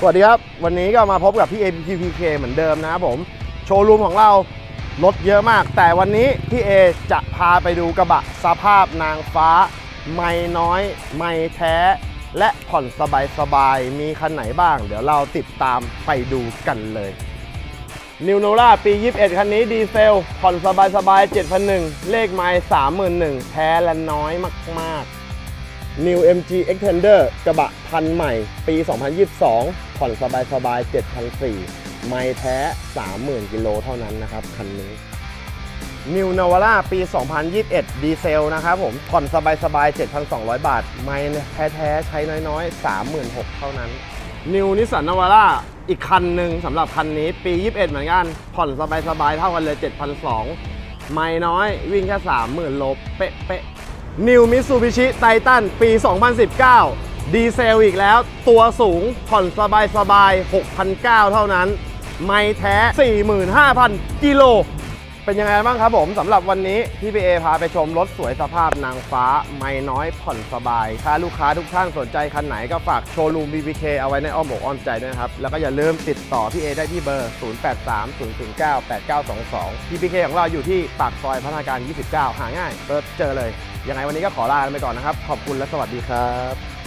สวัสดีครับ วันนี้ก็มาพบกับพี่ APPK เหมือนเดิมนะครับผม โชว์รูมของเรารถเยอะมาก แต่วันนี้พี่เอจะพาไปดูกระบะสภาพนางฟ้า ไม่น้อย ไม่แท้ และผ่อนสบายๆมีคันไหนบ้าง เดี๋ยวเราติดตามไปดูกันเลยนิวโนล่าปี 21 คันนี้ดีเซลผ่อนสบายๆ7,001 เลขไมล์31,000 แท้และน้อยมาก ๆ New MG Extender กระบะพันใหม่ ปี 2022 ผ่อนสบายๆ7,004ไม่แท้ 30,000 กิโลเท่านั้นนะครับ คันนี้ New Navara ปี 2021 ดีเซลนะครับผม ผ่อนสบายๆ7,200 บาท ไม่แท้ๆใช้น้อยๆ 36,000 เท่านั้น New Nissan Navara อีกคันหนึ่งสำหรับคันนี้ปี 21 เหมือนกัน ผ่อนสบายๆเท่ากันเลย7,200 ไม่น้อยวิ่งแค่ 30,000 โลเป๊ะ New Mitsubishi Titan ปี 2019 ดีเซลอีกแล้ว ตัวสูงผ่อนสบายๆ6,900เท่านั้น ไม่แท้ 45,000 กิโล เป็นยังไงบ้างครับผมสำหรับวันนี้พี่พีเอพาไปชมรถสวยสภาพนางฟ้า ไม่น้อยผ่อนสบาย ถ้าลูกค้าทุกท่านสนใจคันไหนก็ฝากโชว์รูม BBK เอาไว้ในอ้อมอกอ้อมใจด้วยนะครับ แล้วก็อย่าลืมติดต่อพี่เอได้ที่เบอร์ 0830098922 BBK ของเราอยู่ที่ปากซอยพัฒนาการ 29 หาง่ายเจอเลย ยังไงวันนี้ก็ขอลาไปก่อนนะครับ ขอบคุณและสวัสดีครับ